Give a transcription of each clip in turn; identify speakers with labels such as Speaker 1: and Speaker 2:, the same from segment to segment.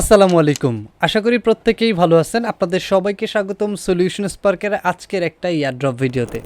Speaker 1: আসসালামু আলাইকুম। আশা করি প্রত্যেকেই ভালো আছেন। আপনাদের সবাইকে স্বাগতম সলিউশন স্পার্কের আজকের একটা ইয়ারড্রপ ভিডিওতে।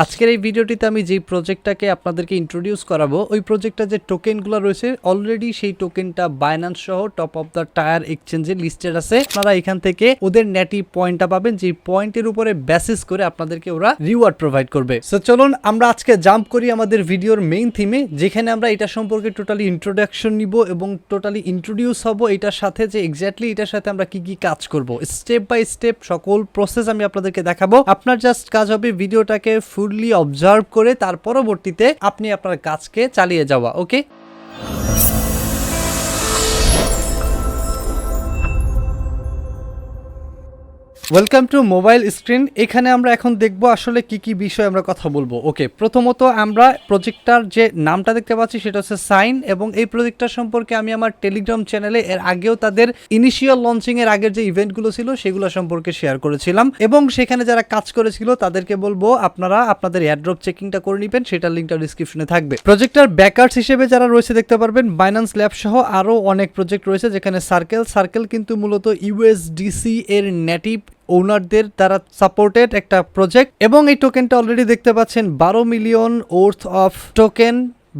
Speaker 1: আজকের এই ভিডিওটিতে আমি যেই প্রজেক্টটাকে আপনাদেরকে ইন্ট্রোডিউস করাবো, ওই প্রজেক্টটা যে টোকেনগুলো রয়েছে অলরেডি সেই টোকেনটা বাইন্যান্স সহ টপ অফ দ্য টায়ার এক্সচেঞ্জে লিস্টেড আছে। আপনারা এখান থেকে ওদের নেটি পয়েন্টটা পাবেন যে পয়েন্টের উপরে বেসিস করে আপনাদেরকে ওরা রিওয়ার্ড প্রোভাইড করবে। সো চলুন আমরা আজকে জাম্প করি আমাদের ভিডিওর মেইন থিমে যেখানে আমরা এটা সম্পর্কে টোটালি ইন্ট্রোডাকশন নিব এবং টোটালি ইন্ট্রোডিউস হব এটার সাথে যে এক্স্যাক্টলি এটার সাথে আমরা কি কি কাজ করব। স্টেপ বাই স্টেপ সকল প্রসেস আমি আপনাদেরকে দেখাবো। আপনার জাস্ট কাজ হবে ভিডিওটাকে ফুললি অবজার্ভ করে তার পরবর্তীতে আপনি আপনার কাজকে চালিয়ে যাওয়া okay welcome to mobile screen এখানে আমরা এখন দেখব আসলে কি কি বিষয় আমরা কথা বলব। ওকে প্রথমত আমরা প্রজেক্টটার যে নামটা দেখতে পাচ্ছি সেটা হচ্ছে সাইন এবং এই প্রজেক্টটা সম্পর্কে আমি আমার টেলিগ্রাম চ্যানেলে এর আগেও তাদের ইনিশিয়াল লঞ্চিং এর আগের যে ইভেন্টগুলো ছিল সেগুলো সম্পর্কে শেয়ার করেছিলাম এবং সেখানে যারা কাজ করেছিল তাদেরকে বলব আপনারা আপনাদের এয়ারড্রপ চেকিংটা করে নেবেন, সেটার লিঙ্কটা ডিসক্রিপশনে থাকবে। প্রজেক্টটার ব্যাকার্স হিসেবে যারা রয়েছে দেখতে পারবেন বাইন্যান্স ল্যাব সহ আরও অনেক প্রজেক্ট রয়েছে যেখানে সার্কেল সার্কেল কিন্তু মূলত ইউএসডিসি এর নেটিভ ওনারদের দ্বারা সাপোর্টেড একটা প্রজেক্ট এবং এই টোকেনটা অলরেডি দেখতে পাচ্ছেন, বারো million worth of token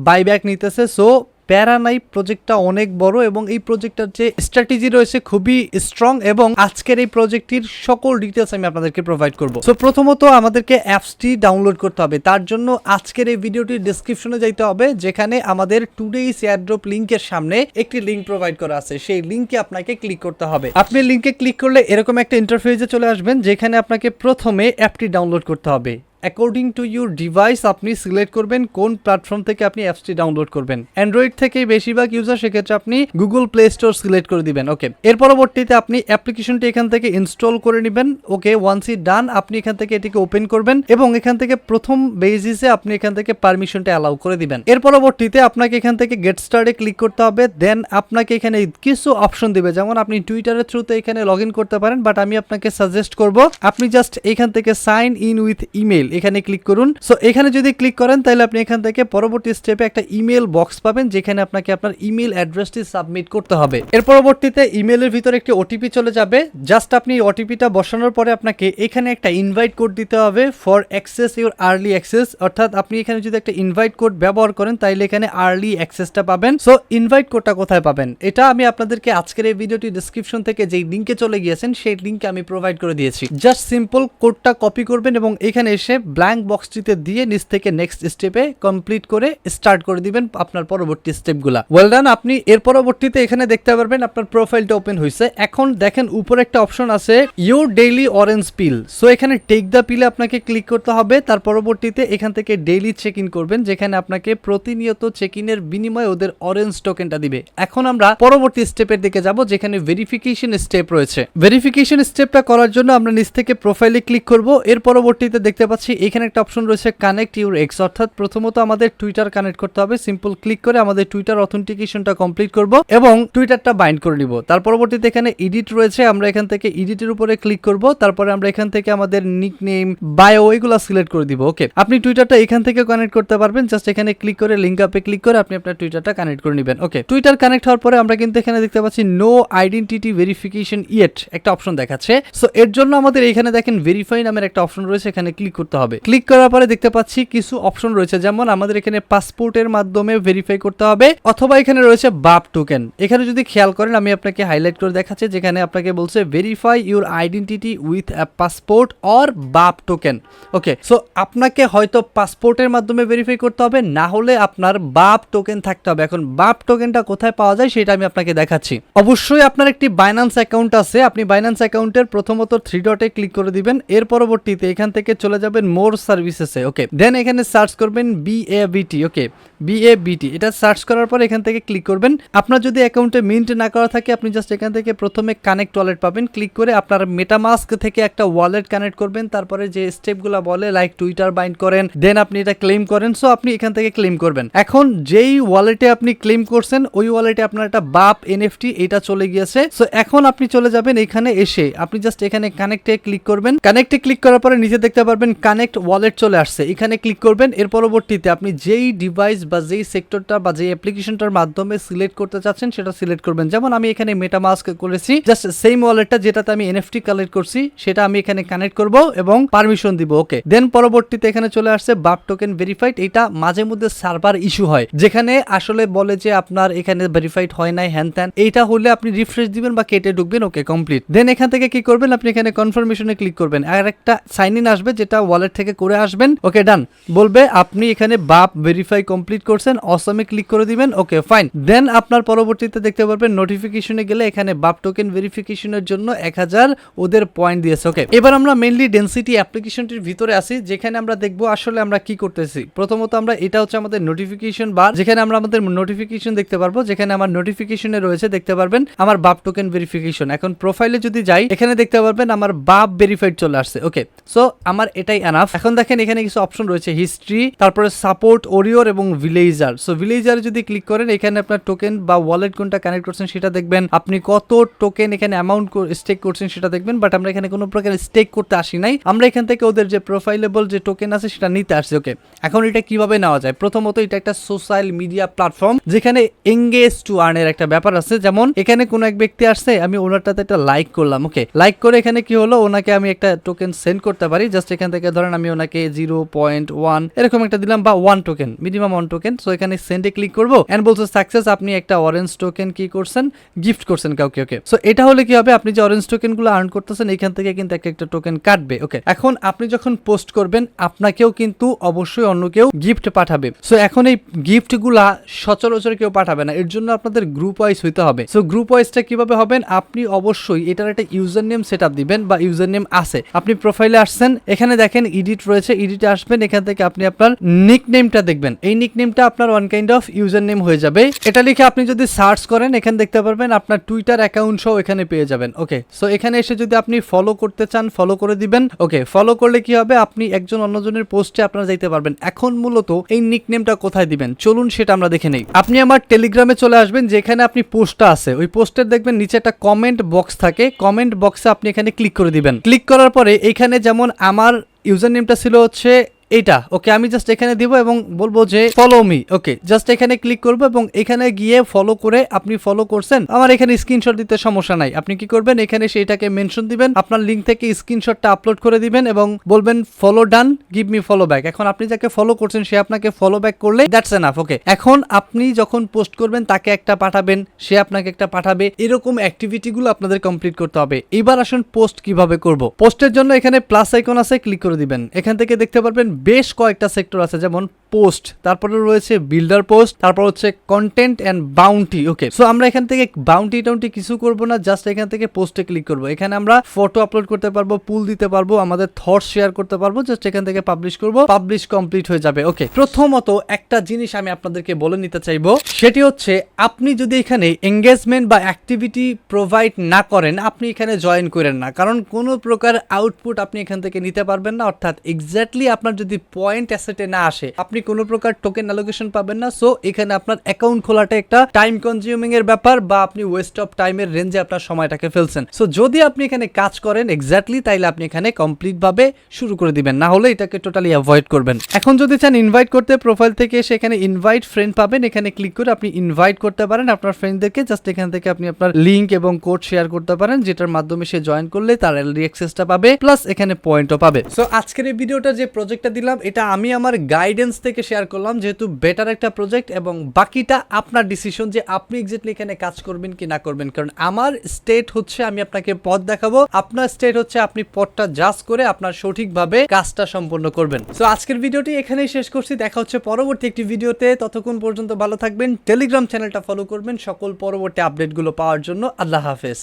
Speaker 1: buyback নিতেছে। সো প্যারা নাই প্রজেক্টটা অনেক বড় এবং এই প্রজেক্টটার যে স্ট্র্যাটেজি রয়েছে খুবই স্ট্রং এবং আজকের এই প্রজেক্টটির সকল ডিটেলস আমি আপনাদেরকে প্রোভাইড করব। সো প্রথমত আমাদেরকে অ্যাপসটি ডাউনলোড করতে হবে। তার জন্য আজকের এই ভিডিওটির ডিসক্রিপশনে যাইতে হবে, যেখানে আমাদের টুডেইস এয়ারড্রপ লিংকের সামনে একটি লিংক প্রোভাইড করা আছে। সেই লিংকে আপনাকে ক্লিক করতে হবে। আপনি লিংকে ক্লিক করলে এরকম একটা ইন্টারফেসে চলে আসবেন, যেখানে আপনাকে প্রথমে অ্যাপটি ডাউনলোড করতে হবে। অ্যাকর্ডিং টু ইউর ডিভাইস আপনি সিলেক্ট করবেন কোন প্ল্যাটফর্ম থেকে আপনি অ্যাপসটি ডাউনলোড করবেন। অ্যান্ড্রয়েড থেকে বেশিরভাগ ইউজার সেক্ষেত্রে আপনি গুগল প্লে স্টোর সিলেক্ট করে দিবেন। ওকে এর পরবর্তীতে আপনি অ্যাপ্লিকেশনটি এখান থেকে ইনস্টল করে নেবেন। ওকে ওয়ান্স ই ডান আপনি এখান থেকে এটিকে ওপেন করবেন এবং এখান থেকে প্রথম বেসিসে আপনি এখান থেকে পারমিশনটা অ্যালাউ করে দিবেন। এর পরবর্তীতে আপনাকে এখান থেকে গেট স্টার্টে ক্লিক করতে হবে। দেন আপনাকে এখানে কিছু অপশন দিবে। যেমন আপনি টুইটারের থ্রুতে এখানে লগ করতে পারেন বাট আমি আপনাকে সাজেস্ট করব, আপনি জাস্ট এখান থেকে সাইন ইন উইথ ইমেল এখানে ক্লিক করুন। সো এখানে যদি ক্লিক করেন, তাহলে আপনি এখান থেকে পরবর্তী স্টেপে একটা ইমেল বক্স পাবেন, যেখানে আপনাকে আপনার ইমেল অ্যাড্রেসটি সাবমিট করতে হবে। এর পরবর্তীতে ইমেলের ভিতরে একটি ওটিপি চলে যাবে। জাস্ট আপনি ওটিপিটা বসানোর পরে আপনাকে এখানে একটা ইনভাইট কোড দিতে হবে for access your early access অর্থাৎ আপনি এখানে যদি একটা ইনভাইট কোড ব্যবহার করেন তাহলে এখানে আর্লি অ্যাক্সেসটা পাবেন। সো ইনভাইট কোডটা কোথায় পাবেন? এটা আমি আপনাদেরকে আজকের এই ভিডিওটি ডিসক্রিপশন থেকে যেই লিঙ্কে চলে গিয়েছেন, সেই লিঙ্কে আমি প্রোভাইড করে দিয়েছি। জাস্ট সিম্পল কোডটা কপি করবেন এবং এখানে এসে ব্ল্যাঙ্ক বক্সটিতে দিয়ে নিচ থেকে নেক্সট স্টেপে কমপ্লিট করে স্টার্ট করে দিবেন আপনার পরবর্তী স্টেপগুলা ওয়েল ডান আপনি এর পরবর্তীতে এখানে দেখতে পারবেন আপনার প্রোফাইলটা ওপেন হয়েছে এখন দেখেন উপরে একটা অপশন আছে your daily orange pill so এখানে টেক দ্য পিলে আপনাকে ক্লিক করতে হবে। তার পরবর্তীতে এখান থেকে ডেইলি চেক ইন করবেন, যেখানে আপনাকে প্রতিনিয়ত চেক ইনের বিনিময়ে ওদের অরেঞ্জ টোকেনটা দিবে। এখন আমরা পরবর্তী স্টেপের দিকে যাব, যেখানে ভেরিফিকেশন স্টেপ রয়েছে। ভেরিফিকেশন স্টেপটা করার জন্য আমরা নিচ থেকে প্রোফাইলে ক্লিক করব। এর পরবর্তীতে দেখতে পাচ্ছি এখানে একটা অপশন রয়েছে কানেক্ট ইউর এক্স অর্থাৎ প্রথমত আমাদের টুইটার কানেক্ট করতে হবে সিম্পল ক্লিক করে আমাদের টুইটার অথেন্টিকেশনটা কমপ্লিট করব এবং টুইটারটা বাইন্ড করে নিব। তার পরবর্তীতে এখানে এডিট রয়েছে, আমরা এখান থেকে এডিটের উপরে ক্লিক করব, তারপরে আমরা এখান থেকে আমাদের নিক নেম বায়ো এগুলো সিলেক্ট করে দিব ওকে আপনি টুইটারটা এখান থেকে কানেক্ট করতে পারবেন জাস্ট এখানে ক্লিক করে লিঙ্ক আপে ক্লিক করে আপনি আপনার টুইটারটা কানেক্ট করে নেবেন ওকে টুইটার কানেক্ট হওয়ার পরে আমরা কিন্তু এখানে দেখতে পাচ্ছি নো আইডেন্টিটি ভেরিফিকেশন ইয়েট একটা অপশন দেখাচ্ছে। সো এর জন্য আমাদের এখানে দেখেন ভেরিফাই নামের একটা অপশন রয়েছে, এখানে ক্লিক করতে হবে ক্লিক করার পরে দেখতে পাচ্ছি কিছু অপশন রয়েছে। যেমন আমাদের এখানে পাসপোর্টের মাধ্যমে ভেরিফাই করতে হবে অথবা এখানে রয়েছে বাপ টোকেন এখানে যদি খেয়াল করেন, আমি আপনাকে হাইলাইট করে দেখাচ্ছি, যেখানে আপনাকে বলছে verify your identity with a passport or বাপ টোকেন ওকে সো আপনাকে হয়তো পাসপোর্টের মাধ্যমে ভেরিফাই করতে হবে, না হলে আপনার বাপ টোকেন থাকতে হবে। এখন বাপ টোকেনটা কোথায় পাওয়া যায় সেটা আমি আপনাকে দেখাচ্ছি। অবশ্যই আপনার একটি বাইন্যান্স অ্যাকাউন্ট আছে। আপনি বাইন্যান্স অ্যাকাউন্টের প্রথমত থ্রি ডটে ক্লিক করে দিবেন। এর পরবর্তীতে এখান থেকে চলে যাবেন মোর সার্ভিসেসে ওকে দেন এখানে সার্চ করবেন বি এ বিটি ওকে বি এ বিটি এটা সার্চ করার পর এখান থেকে ক্লিক করবেন। আপনার যদি অ্যাকাউন্টে মিন্ট না করা থাকে, আপনি জাস্ট এখান থেকে প্রথমে কানেক্ট ওয়ালেট পাবেন। ক্লিক করে আপনার মেটামাস্ক থেকে একটা ওয়ালেট কানেক্ট করবেন। তারপরে যে স্টেপগুলো বলে লাইক টুইটার বাইন্ড করেন। দেন আপনি এটা ক্লেম করেন। সো আপনি এখান থেকে ক্লেম করবেন। এখন যেই ওয়ালেটে আপনি ক্লেম করছেন, ওই ওয়ালেটে আপনার একটা বাপ এনএফটি এটা চলে গিয়েছে। সো এখন আপনি চলে যাবেন এখানে এসে। আপনি জাস্ট এখানে কানেক্টে ক্লিক করবেন। কানেক্টে ক্লিক করার পরে নিচে দেখতে পারবেন কানেক্ট ওয়ালেট চলে আসছে। এখানে ক্লিক করবেন, এর পরবর্তীতে আপনি যেই ডিভাইস বা যেই সেক্টরটা বা যেই অ্যাপ্লিকেশনটার মাধ্যমে সিলেক্ট করতে চাচ্ছেন, সেটা সিলেক্ট করবেন। যেমন আমি এখানে মেটামাস্ক করেছি জাস্ট সেম ওয়ালেটটা যেটাতে আমি এনএফটি কালেক্ট করছি, সেটা আমি এখানে কানেক্ট করব এবং পারমিশন দিব ওকে দেন পরবর্তীতে এখানে চলে আসছে বাপ টোকেন ভেরিফাইড এটা মাঝে মধ্যে সার্ভার ইস্যু হয়, যেখানে আসলে বলে যে আপনার এখানে ভেরিফাইড হয় নাই, হ্যান ত্যান। এইটা হলে আপনি রিফ্রেশ দিবেন বা কেটে ঢুকবেন ওকে কমপ্লিট দেন এখান থেকে কি করবেন, আপনি এখানে কনফার্মেশনে ক্লিক করবেন। আর একটা সাইন ইন আসবে, যেটা ওয়ালেট থেকে করে আসবেন। ওকে ডান বলবে, আপনি এখানে বাপ ভেরিফাই কমপ্লিট করছেন অসমে ক্লিক করে দিবেন। ওকে ফাইন দেন আপনার পরবর্তীতে দেখতে পারবেন নোটিফিকেশনে গেলে এখানে বাপ টোকেন ভেরিফিকেশনের জন্য এক হাজার ওদের পয়েন্ট দিয়েছে। ওকে এবার আমরা মেইনলি ডেন্সিটি অ্যাপ্লিকেশনটির ভিতরে আছি যেখানে আমরা দেখব আসলে আমরা কি করতেছি। প্রথমত আমরা এটা হচ্ছে আমাদের নোটিফিকেশন বার যেখানে আমরা আমাদের নোটিফিকেশন দেখতে পারব, যেখানে আমার নোটিফিকেশনে রয়েছে, দেখতে পারবেন আমার বাপ টোকেন ভেরিফিকেশন এখন প্রোফাইলে যদি যাই, এখানে দেখতে পারবেন আমার বাপ ভেরিফাইড চলে আসছে। ওকে সো আমার এটাই এনাফ এখন দেখেন এখানে কিছু অপশন রয়েছে হিস্ট্রি তারপরে সাপোর্ট ওরিওর এবং ভিলেজার সো ভিলেজার যদি ক্লিক করেন, এখানে আপনার টোকেন বা ওয়ালেট কোনটা কানেক্ট করছেন সেটা দেখবেন। আপনি কত টোকেন এখানে অ্যামাউন্ট স্টেক করছেন সেটা দেখবেন বাট আমরা এখানে কোনো প্রকার স্টেক করতে আসি নাই। আমরা এখান থেকে ওদের যে প্রোফাইলেবল যে টোকেন আছে সেটা নিতে আসছি ওকে এখন এটা কীভাবে নেওয়া যায়? প্রথমত এটা একটা সোশ্যাল মিডিয়া প্ল্যাটফর্ম যেখানে এঙ্গেজ টু আর্নের একটা ব্যাপার আছে। যেমন, এখানে কোনো এক ব্যক্তি আসছে, আমি ওনারটাতে একটা লাইক করলাম ওকে লাইক করে এখানে কি হলো? ওনাকে আমি একটা টোকেন সেন্ড করতে পারি জাস্ট এখান থেকে ধরেন আমি ওনাকে জিরো পয়েন্ট ওয়ান এরকম একটা দিলাম বা one token minimum one token so এখানে সেন্ডে ক্লিক করব এন্ড বলছে সাকসেস আপনি একটা অরেঞ্জ টোকেন কি করছেন? গিফট করছেন কাউকে ওকে সো এটা হলে কি হবে? আপনি যে অরেঞ্জ টোকেনগুলো আর্ন করতেছেন, এখান থেকে কিন্তু এক একটা টোকেন কাটবে ওকে এখন আপনি যখন পোস্ট করবেন, আপনাকেও কিন্তু অবশ্যই অন্য কেউ গিফট পাঠাবে। সো এখন এই গিফটগুলা সচরাচর কেউ পাঠাবে না, এর জন্য আপনাদের গ্রুপ ওয়াইজ হইতে হবে। সো গ্রুপ ওয়াইজটা কীভাবে হবেন? আপনি অবশ্যই এটার একটা ইউজার নেম সেট দিবেন বা ইউজার নেম আছে। আপনি প্রোফাইলে আসছেন, এখানে দেখেন ইডিট রয়েছে ইডিটে আসবেন, এখান থেকে আপনি আপনার নিক নেমটা দেখবেন। এই নিক নেমটা আপনার one kind of user name হয়ে যাবে। এটা লিখে আপনি যদি সার্চ করেন, এখানে দেখতে পারবেন আপনার টুইটার অ্যাকাউন্ট সহ এখানে পেয়ে যাবেন। ওকে সো এখানে এসে যদি আপনি ফলো করতে চান ফলো করে দিবেন। ওকে ফলো করলে কি হবে? আপনি একজন অন্যজনের পোস্টে আপনারা যাইতে পারবেন। এখন মূলত এই নিক নেমটা কোথায় দিবেন? চলুন সেটা আমরা দেখে নেই। আপনি আমার টেলিগ্রামে চলে আসবেন, যেখানে আপনি পোস্টটা আছে। ওই পোস্টের দেখবেন নিচে একটা কমেন্ট বক্স থাকে। কমেন্ট বক্সে আপনি এখানে ক্লিক করে দিবেন। ক্লিক করার পরে এখানে যেমন আমার ইউজার নেমটা ছিল হচ্ছে এটা ওকে, আমি জাস্ট এখানে দিব এবং বলব যে ফলো মি ওকে জাস্ট এখানে ক্লিক করব এবং এখানে গিয়ে ফলো করে আপনি ফলো করছেন। আমার এখানে স্ক্রিনশট দিতে সমস্যা নাই। আপনি কি করবেন? এখানে সেইটাকে মেনশন দিবেন, আপনার লিঙ্ক থেকে স্ক্রিনশটটা আপলোড করে দিবেন এবং বলবেন follow done give me follow back এখন আপনি যাকে ফলো করছেন, সে আপনাকে ফলো ব্যাক করলে দ্যাটস এনাফ ওকে। এখন আপনি যখন পোস্ট করবেন, তাকে একটা পাঠাবেন, সে আপনাকে একটা পাঠাবে। এরকম অ্যাক্টিভিটিগুলো আপনাদের কমপ্লিট করতে হবে। এবার আসুন পোস্ট কীভাবে করব। পোস্টের জন্য এখানে প্লাস আইকন আছে ক্লিক করে দিবেন। এখান থেকে দেখতে পারবেন বেশ কয়েকটা সেক্টর আছে, যেমন পোস্ট, তারপরে রয়েছে বিল্ডার পোস্ট, তারপর হচ্ছে content and bounty okay so আমরা এখান থেকে বাউন্টি টাউন্টি কিছু করব না জাস্ট এখান থেকে পোস্টে ক্লিক করব। এখানে আমরা ফটো আপলোড করতে পারব পুল দিতে পারব, আমাদের থটস শেয়ার করতে পারব জাস্ট এখান থেকে পাবলিশ করব পাবলিশ কমপ্লিট হয়ে যাবে ওকে প্রথমত একটা জিনিস আমি আপনাদেরকে বলে নিতে চাইব, সেটি হচ্ছে আপনি যদি এখানে এঙ্গেজমেন্ট বা অ্যাক্টিভিটি প্রোভাইড না করেন, আপনি এখানে জয়েন করেন না। কারণ কোনো প্রকার আউটপুট আপনি এখান থেকে নিতে পারবেন না, অর্থাৎ এক্স্যাক্টলি আপনার যদি পয়েন্ট অ্যাসেটে না আসে, আপনি কোনো প্রকার টোকেন অ্যালোকেশন পাবেন না। সো এখানে আপনার অ্যাকাউন্ট খোলাটা একটা টাইম কনজিউমিং এর ব্যাপার বা আপনি ওয়েস্ট অফ টাইমের রেঞ্জে আপনার সময়টাকে ফেলছেন। সো যদি আপনি এখানে কাজ করেন এক্স্যাক্টলি তাইলে আপনি এখানে কমপ্লিট ভাবে শুরু করে দিবেন। না হলে এটাকে টোটালি অ্যাভয়েড করবেন। এখন যদি চান ইনভাইট করতে প্রোফাইল থেকে এসে এখানে ইনভাইট ফ্রেন্ড পাবেন। এখানে ক্লিক করে আপনি ইনভাইট করতে পারেন। আপনার ফ্রেন্ডদেরকে জাস্ট এখান থেকে আপনি আপনার লিংক এবং কোড শেয়ার করতে পারেন, যেটার মাধ্যমে সে জয়েন করলে তার এলডি অ্যাক্সেসটা পাবে প্লাস এখানে পয়েন্টও পাবে। সো আজকের এই ভিডিওটা যে প্রজেক্টটা দিলাম, এটা আমি আমার গাইডেন্স থেকে শেয়ার করলাম, যেহেতু বেটার একটা প্রজেক্ট এবং বাকিটা আপনার ডিসিশন যে আপনি এক্স্যাক্টলি এখানে কাজ করবেন কি না করবেন। কারণ আমার স্টেট হচ্ছে, আমি আপনাকে পথ দেখাবো, আপনার স্টেট হচ্ছে আপনি পথটা জাজ করে আপনার সঠিকভাবে কাজটা সম্পন্ন করবেন। সো আজকের ভিডিওটি এখানেই শেষ করছি, দেখা হচ্ছে পরবর্তী একটি ভিডিওতে ততক্ষণ পর্যন্ত ভালো থাকবেন টেলিগ্রাম চ্যানেলটা ফলো করবেন, সকল পরবর্তী আপডেটগুলো পাওয়ার জন্য। আল্লাহ হাফেজ।